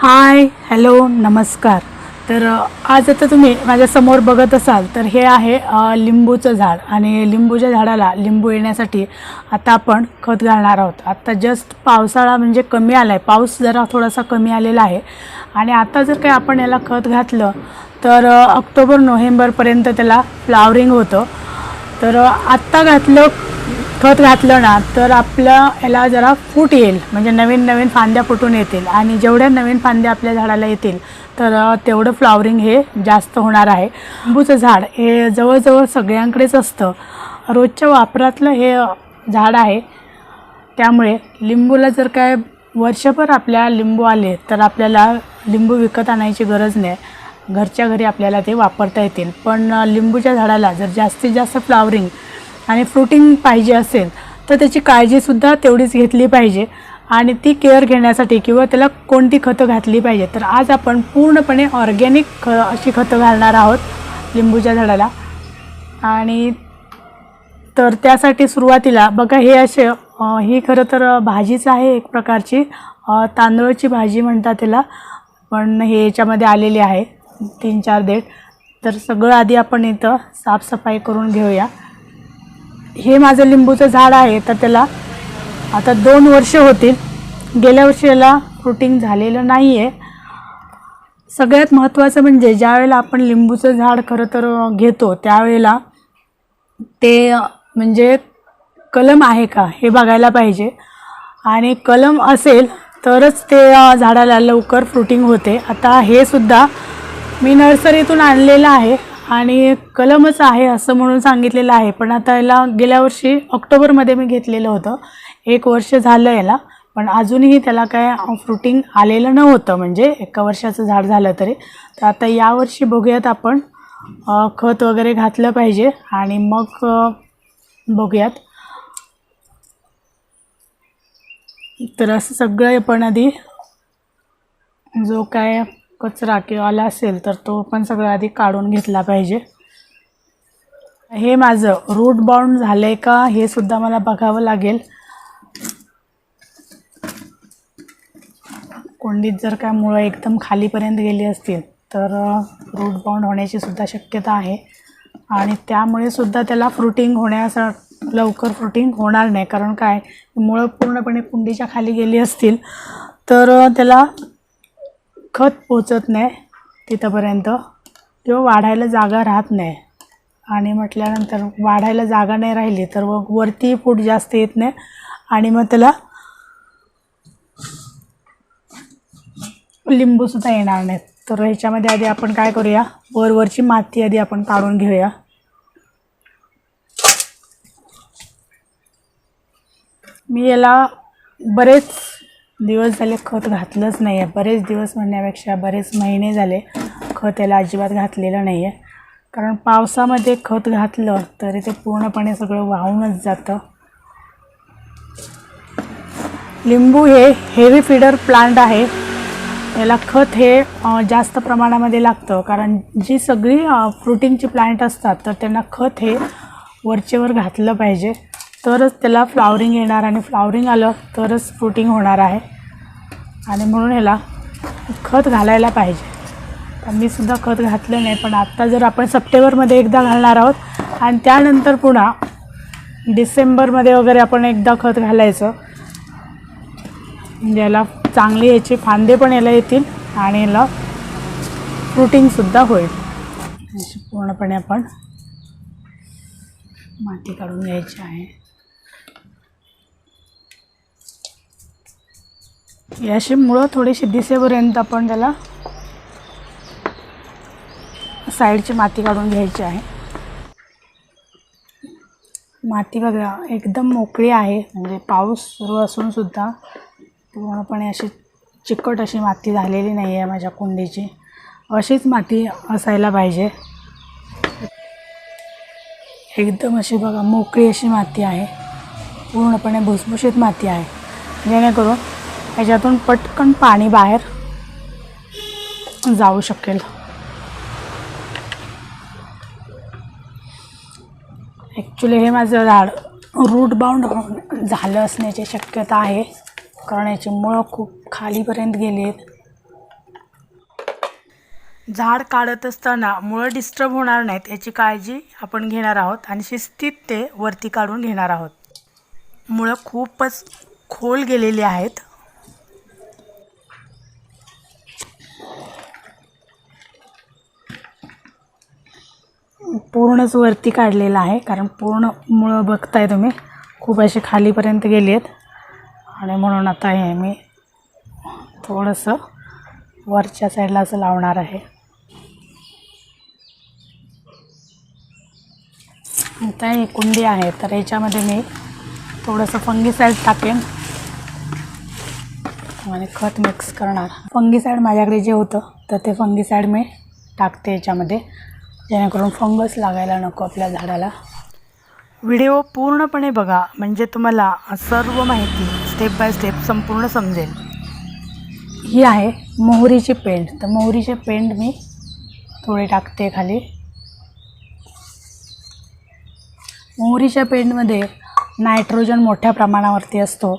Hi hello नमस्कार. तर आज आता तुम्ही माझ्यासमोर बघत असाल तर हे आहे लिंबूचं झाड. आणि लिंबूच्या झाडाला लिंबू येण्यासाठी आता आपण खत घालणार आहोत. आत्ता जस्ट पावसाळा म्हणजे कमी आला आहे पाऊस जरा थोडासा कमी आलेला आहे. आणि आता जर काही आपण याला खत घातलं तर ऑक्टोबर नोव्हेंबरपर्यंत त्याला फ्लावरिंग होतं. तर आत्ता घातलं खत घातलं ना तर आपलं याला जरा फूट येईल. म्हणजे नवीन नवीन फांद्या फुटून येतील. आणि जेवढ्या नवीन फांद्या आपल्या झाडाला येतील तर तेवढं फ्लॉवरिंग हे जास्त होणार आहे. लिंबूचं झाड हे जवळजवळ सगळ्यांकडेच असतं. रोजच्या वापरातलं हे झाड आहे. त्यामुळे लिंबूला जर काय वर्षभर आपल्या लिंबू आले तर आपल्याला लिंबू विकत आणायची गरज नाही. घरच्या घरी आपल्याला ते वापरता येतील. पण लिंबूच्या झाडाला जर जास्तीत जास्त फ्लावरिंग आणि फ्रुटिंग पाहिजे असेल तर त्याची काळजीसुद्धा तेवढीच घेतली पाहिजे. आणि ती केअर घेण्यासाठी किंवा त्याला कोणती खतं घातली पाहिजे तर आज आपण पूर्णपणे ऑर्गॅनिक ख अशी खतं घालणार आहोत लिंबूच्या झाडाला. आणि तर त्यासाठी सुरुवातीला बघा हे असे ही खरं तर भाजीच आहे एक प्रकारची. तांदूळची भाजी म्हणतात त्याला पण हे याच्यामध्ये आलेली आहे तीन चार देठ. तर सगळं आधी आपण इथं साफसफाई करून घेऊया. हे माझं लिंबूचं झाड आहे तर त्याला आता दोन वर्ष होतील. गेल्या वर्षी याला फ्रुटिंग झालेलं नाही आहे सगळ्यात महत्त्वाचं म्हणजे ज्यावेळेला आपण लिंबूचं झाड खरं तर घेतो त्यावेळेला ते म्हणजे कलम आहे का हे बघायला पाहिजे. आणि कलम असेल तरच ते झाडाला लवकर फ्रुटिंग होते. आता हे सुद्धा मी नर्सरीतून आणलेलं आहे. आणि कलमच आहे असं म्हणून सांगितलेलं आहे. पण आता याला गेल्या वर्षी ऑक्टोबरमध्ये मी घेतलेलं होतं. एक वर्ष झालं याला. पण अजूनही त्याला काय फ्रुटिंग आलेलं नव्हतं. म्हणजे एका वर्षाचं झाड झालं तरी. तर आता यावर्षी बघूयात आपण. खत वगैरे घातलं पाहिजे. आणि मग बघूयात. तर असं सगळं आपण आधी जो काय कचरा किंवा आला असेल तर तो पण सगळं आधी काढून घेतला पाहिजे. हे माझं रूट बाउंड झालं आहे का हे सुद्धा मला बघावं लागेल. कोंडीत जर काय मुळं एकदम खालीपर्यंत गेली असतील तर रूट बाउंड होण्याची सुद्धा शक्यता आहे. आणि त्यामुळे सुद्धा त्याला फ्रुटिंग होण्यास लवकर फ्रुटिंग होणार नाही. कारण काय? मुळं पूर्णपणे कुंडीच्या खाली गेली असतील तर त्याला खत पोचत नाही तिथंपर्यंत. किंवा वाढायला जागा राहत नाही. आणि म्हटल्यानंतर वाढायला जागा नाही राहिली तर मग वरती फूट जास्त येत नाही. आणि मग त्याला लिंबूसुद्धा येणार नाहीत. तर ह्याच्यामध्ये आधी आपण काय करूया? वरवरची माती आधी आपण काढून घेऊया. मी याला बरेच दिवस झाले खत घातलंच नाही आहे बरेच दिवस म्हणण्यापेक्षा बरेच महिने झाले खत याला अजिबात घातलेलं नाही आहे कारण पावसामध्ये खत घातलं तरी ते पूर्णपणे सगळं वाहूनच जातं. लिंबू हे हेवी फीडर प्लांट आहे. याला खत हे जास्त प्रमाणामध्ये लागतं. कारण जी सगळी फ्रुटिंगची प्लांट असतात तर त्यांना खत हे वरचेवर घातलं पाहिजे. तरच त्याला फ्लावरिंग येणार आणि फ्लावरिंग आलं तरच फ्रुटिंग होणार आहे. आणि म्हणून ह्याला खत घालायला पाहिजे. तर मी सुद्धा खत घातलं नाही पण आत्ता जर आपण सप्टेंबरमध्ये एकदा घालणार आहोत आणि त्यानंतर पुन्हा डिसेंबरमध्ये वगैरे आपण एकदा खत घालायचं म्हणजे याला चांगली याचे फांदे पण याला येतील आणि याला फ्रुटिंगसुद्धा होईल. अशी पूर्णपणे आपण माती काढून घ्यायची आहे. याशी मुळं थोडीशी दिसेपर्यंत आपण त्याला साईडची माती काढून घ्यायची आहे. माती बघा एकदम मोकळी आहे. म्हणजे पाऊस सुरू असूनसुद्धा पूर्णपणे अशी चिकट अशी माती झालेली नाही आहे माझ्या कुंडीची. अशीच माती असायला पाहिजे. एकदम अशी बघा मोकळी अशी माती आहे. पूर्णपणे भुसभुशीत माती आहे. जेणेकरून ह्याच्यातून पटकन पाणी बाहेर जाऊ शकेल. ॲक्च्युली हे माझं झाड रूट बाउंड झालं असण्याची शक्यता आहे. कारण याची मुळं खूप खालीपर्यंत गेली आहेत. झाड काढत असताना मुळं डिस्टर्ब होणार नाहीत याची काळजी आपण घेणार आहोत आणि शिस्तीत ते वरती काढून घेणार आहोत. मुळं खूपच खोल गेलेली आहेत. पूर्णच वरती काढलेलं आहे कारण पूर्ण मुळं बघताय तुम्ही. खूप असे खालीपर्यंत गेली आहेत आणि म्हणून आता हे मी थोडंसं वरच्या साईडला असं लावणार आहे. आता ही कुंडी आहे तर याच्यामध्ये मी थोडंसं फंगीसाईड टाकेन. आणि खत मिक्स करणार. फंगीसाईड माझ्याकडे जे होतं तर ते फंगीसाईड मी टाकते याच्यामध्ये. जेणेकरून फंगस लागायला नको आपल्या झाडाला. व्हिडिओ पूर्णपणे बघा म्हणजे तुम्हाला सर्व माहिती स्टेप बाय स्टेप संपूर्ण समजेल. ही आहे मोहरीची पेंट तर मोहरीचे पेंट मी थोडी टाकते खाली. मोहरीच्या पेंडमध्ये नायट्रोजन मोठ्या प्रमाणावरती असतो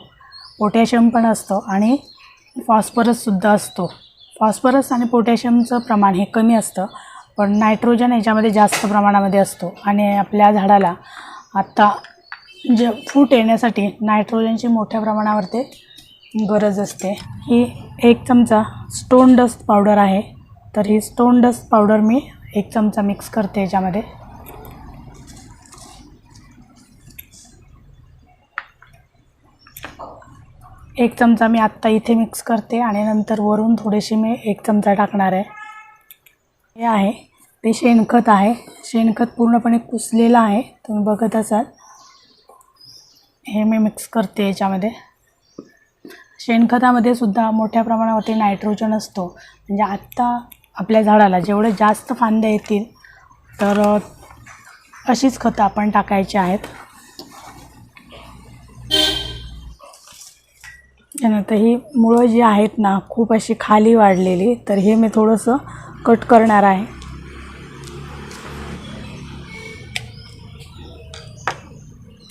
पोटॅशियम पण असतो आणि फॉस्फरससुद्धा असतो. फॉस्फरस आणि पोटॅशियमचं प्रमाण हे कमी असतं. पण नायट्रोजन याच्यामध्ये जास्त प्रमाणामध्ये असतो. आणि आपल्या झाडाला आत्ता जे फूट येण्यासाठी नायट्रोजनची मोठ्या प्रमाणावरती गरज असते. ही एक चमचा स्टोन डस्ट पावडर आहे. तर ही स्टोन डस्ट पावडर मी एक चमचा मिक्स करते याच्यामध्ये. एक चमचा मी आत्ता इथे मिक्स करते आणि नंतर वरून थोडीशी मी एक चमचा टाकणार आहे. हे आहे. ते शेणखत आहे. शेणखत पूर्णपणे कुसलेलं आहे. तुम्ही बघत असाल. हे मी मिक्स करते याच्यामध्ये. शेणखतामध्ये सुद्धा मोठ्या प्रमाणावरती नायट्रोजन असतो. म्हणजे आत्ता आपल्या झाडाला जेवढे जास्त फांद्या येतील तर अशीच खतं आपण टाकायची आहेत. त्यानंतर ही मुळं जी आहेत ना खूप अशी खाली वाढलेली तर हे मी थोडंसं कट करणार आहे.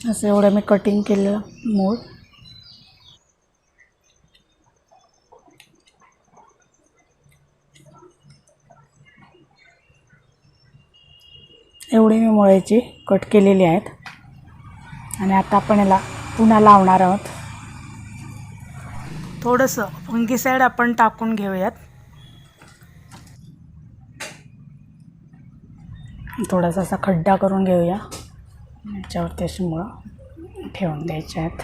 असं एवढं मी कटिंग केलं मूळ एवढी मी मुळ्याची कट केलेली आहेत. आणि आता आपण याला पुन्हा लावणार आहोत. थोडंसं फुंगी साईड आपण टाकून घेऊयात. थोडासा असा खड्डा करून घेऊया. याच्यावरती अशी मुळं ठेवून द्यायचे आहेत.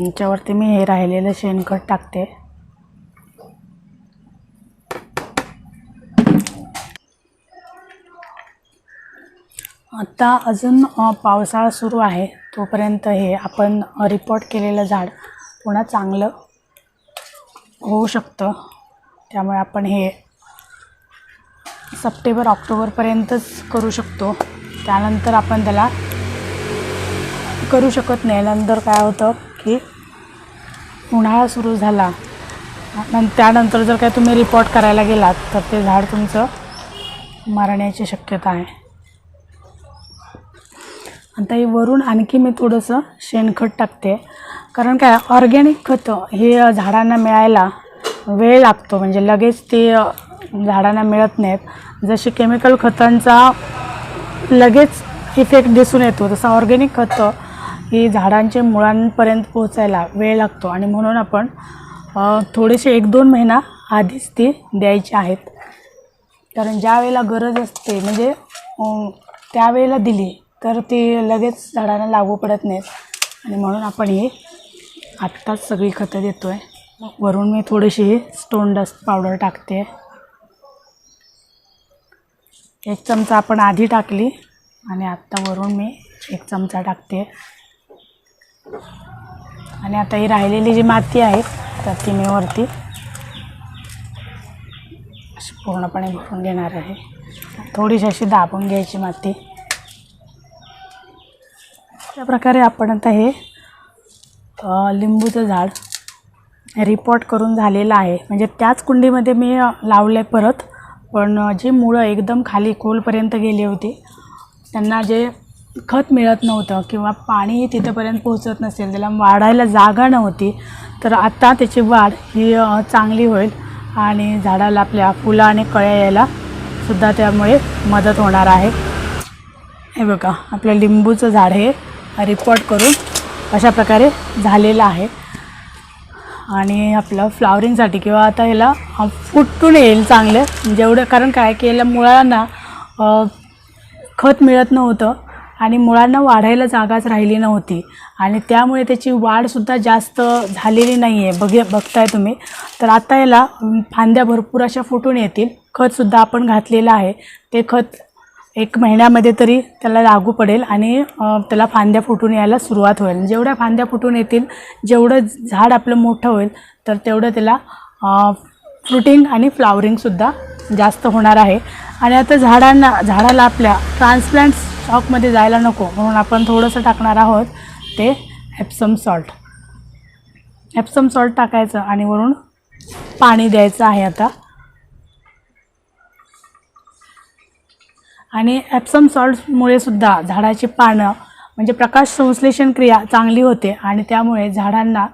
याच्यावरती मी हे राहिलेलं शेणखत टाकते. आता अजून पावसाळा सुरू आहे. तोपर्यंत हे आपण रिपोर्ट केलेलं झाड पुन्हा चांगलं होऊ शकतं. त्यामुळे आपण हे सप्टेंबर ऑक्टोबरपर्यंतच करू शकतो. त्यानंतर आपण त्याला करू शकत नाही. नंतर काय होतं की उन्हाळा सुरू झाला. त्यानंतर जर काय तुम्ही रिपोर्ट करायला गेलात तर ते झाड तुमचं मरण्याची शक्यता आहे. आता हे वरून आणखी मी थोडंसं शेणखत टाकते. कारण काय ऑर्गॅनिक खतं हे झाडांना मिळायला वेळ लागतो. म्हणजे लगेच ते झाडांना मिळत नाहीत. जसे केमिकल खतांचा लगेच इफेक्ट दिसून येतो. तसं ऑर्गॅनिक खतं ही झाडांच्या मुळांपर्यंत पोहोचायला वेळ लागतो. आणि म्हणून आपण थोडेसे एक दोन महिना आधीच ती द्यायची आहेत. कारण ज्या वेळेला गरज असते म्हणजे त्यावेळेला दिली तर ती लगेच झाडांना लागू पडत नाहीत. आणि म्हणून आपण ही आत्ताच सगळी खतं देतो आहे वरून मी थोडीशी ही स्टोन डस्ट पावडर टाकते. एक चमचा आपण आधी टाकली आणि आत्ता वरून मी एक चमचा टाकते. आणि आता ही राहिलेली जी माती आहे तर ती मी वरती अशी पूर्णपणे भरून घेणार आहे. थोडीशी अशी दाबून घ्यायची माती. अशा प्रकारे आपण आता हे लिंबूचं झाड रिपोर्ट करून झालेलं आहे. म्हणजे त्याच कुंडीमध्ये मी लावले लावलं आहे परत पण जी मुळं एकदम खाली खोलपर्यंत गेली होती त्यांना जे खत मिळत नव्हतं किंवा पाणीही तिथंपर्यंत पोहोचत नसेल त्याला वाढायला जागा नव्हती तर आत्ता त्याची वाढ ही चांगली होईल आणि झाडाला आपल्या फुलं आणि कळ्या यायला सुद्धा त्यामुळे मदत होणार आहे. हे बघा आपलं लिंबूचं झाड हे रिपोर्ट करून अशा प्रकारे झालेलं आहे. आणि आपलं फ्लावरिंगसाठी किंवा आता ह्याला फुटून येईल चांगलं. म्हणजे जेवढं कारण काय की याला मुळांना खत मिळत नव्हतं आणि मुळांना वाढायला जागाच राहिली नव्हती. आणि त्यामुळे त्याची वाढसुद्धा जास्त झालेली नाही आहे बघे बघताय तुम्ही. तर आता याला फांद्या भरपूर अशा फुटून येतील. खतसुद्धा आपण घातलेलं आहे. ते खत एक महिन्यामध्ये तरी त्याला लागू पडेल आणि त्याला फांद्या फुटून यायला सुरुवात होईल. जेवढ्या फांद्या फुटून येतील जेवढं झाड आपलं मोठं होईल तर तेवढं त्याला फ्रुटिंग आणि फ्लावरिंगसुद्धा जास्त होणार आहे. आणि आता झाडांना झाडाला आपल्या ट्रान्सप्लांट स्टॉकमध्ये जायला नको म्हणून आपण थोडंसं टाकणार आहोत ते एप्सम सॉल्ट. एप्सम सॉल्ट टाकायचं आणि वरून पाणी द्यायचं आहे आता. आणि ॲप्सम सॉल्टमुळे सुद्धा झाडाची पानं म्हणजे प्रकाश संश्लेषण क्रिया चांगली होते आणि त्यामुळे झाडांना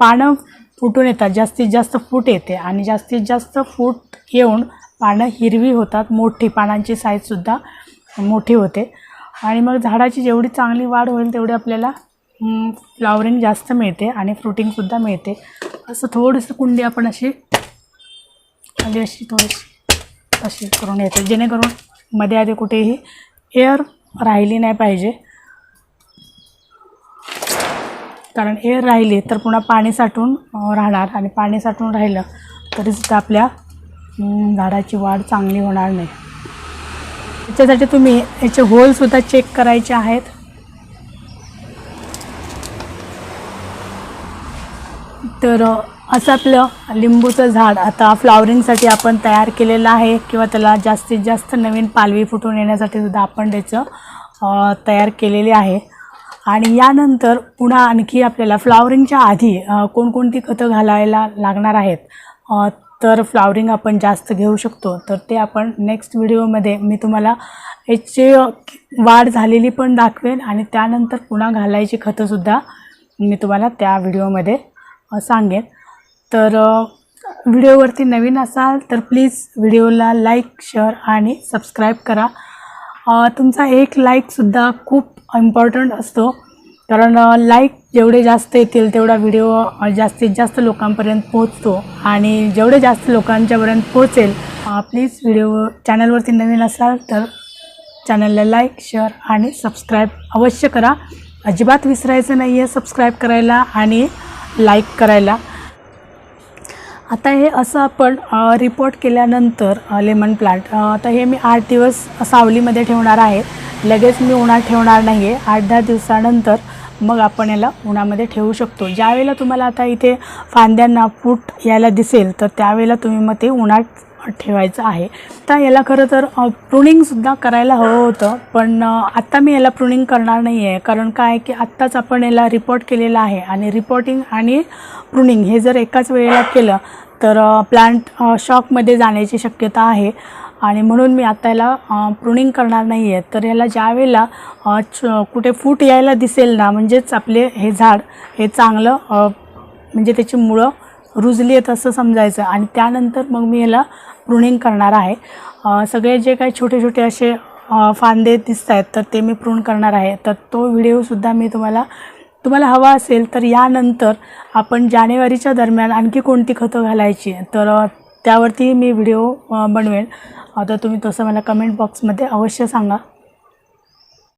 पानं फुटून येतात जास्तीत जास्त फूट येते आणि जास्तीत जास्त फूट येऊन पानं हिरवी होतात मोठी पानांची साईजसुद्धा मोठी होते. आणि मग झाडाची जेवढी चांगली वाढ होईल तेवढी आपल्याला फ्लॉवरिंग जास्त मिळते आणि फ्रुटिंगसुद्धा मिळते. असं थोडंसं कुंडी आपण अशी खाली अशी थोडीशी अशी करून येते जेणेकरून मध्ये आधी कुठेही एअर राहिली नाही पाहिजे. कारण एअर राहिली तर पुन्हा पाणी साठून राहणार. आणि पाणी साठून राहिलं तरीसुद्धा आपल्या झाडाची वाढ चांगली होणार नाही. त्याच्यासाठी तुम्ही याचे होलसुद्धा चेक करायचे आहेत. तर असं आपलं लिंबूचं झाड आता फ्लावरिंगसाठी आपण तयार केलेलं आहे किंवा त्याला जास्तीत जास्त नवीन पालवी फुटून येण्यासाठी सुद्धा आपण त्याचं तयार केलेले आहे. आणि यानंतर पुन्हा आणखी आपल्याला फ्लावरिंगच्या आधी कोणकोणती खतं घालायला लागणार आहेत तर फ्लावरिंग आपण जास्त घेऊ शकतो. तर ते आपण नेक्स्ट व्हिडिओमध्ये मी तुम्हाला याची वाढ झालेली पण दाखवेन आणि त्यानंतर पुन्हा घालायची खतंसुद्धा मी तुम्हाला त्या व्हिडिओमध्ये सांगेन. तर व्हिडिओवरती नवीन असाल तर प्लीज व्हिडिओला लाईक शेअर आणि सबस्क्राईब करा. तुमचा एक लाईकसुद्धा खूप इम्पॉर्टंट असतो. कारण लाईक जेवढे जास्त येतील तेवढा व्हिडिओ जास्तीत जास्त लोकांपर्यंत पोहोचतो. आणि जेवढे जास्त लोकांच्यापर्यंत पोहोचेल प्लीज व्हिडिओ चॅनलवरती नवीन असाल तर चॅनलला लाईक शेअर आणि सबस्क्राईब अवश्य करा. अजिबात विसरायचं नाही आहे सबस्क्राईब करायला. आणि लाईक करायला. आता हे असं आपण रिपोर्ट केल्यानंतर लेमन प्लांट आता हे मी आठ दिवस सावलीमध्ये ठेवणार आहे. लगेच मी उन्हात ठेवणार नाही आहे आठ दहा दिवसानंतर मग आपण याला उन्हामध्ये ठेवू शकतो. ज्यावेळेला तुम्हाला आता इथे फांद्यांना फूट यायला दिसेल तर त्यावेळेला तुम्ही मग ते उन्हात ठेवायचं आहे. तर याला खरं तर प्रुनिंगसुद्धा करायला हवं होतं पण आत्ता मी याला प्रुनिंग करणार नाही आहे कारण काय की आत्ताच आपण याला रिपोर्ट केलेला आहे आणि रिपोर्टिंग आणि प्रुनिंग हे जर एकाच वेळेला केलं तर प्लांट शॉकमध्ये जाण्याची शक्यता आहे. आणि म्हणून मी आता याला प्रुनिंग करणार नाही आहे तर याला ज्या वेळेला च- कुठे फूट यायला दिसेल ना म्हणजेच आपले हे झाड हे चांगलं म्हणजे त्याची मुळं रुजली आहेत असं समजायचं. आणि त्यानंतर मग मी याला प्रुनिंग करणार आहे. सगळे जे काही छोटे छोटे असे फांदे दिसत आहेत तर ते मी प्रून करणार आहे. तर तो व्हिडिओसुद्धा मी तुम्हाला तुम्हाला हवा असेल तर यानंतर आपण जानेवारीच्या दरम्यान आणखी कोणती खतं घालायची तर त्यावरती मी व्हिडिओ बनवेन. तर तुम्ही तसं मला कमेंट बॉक्समध्ये अवश्य सांगा.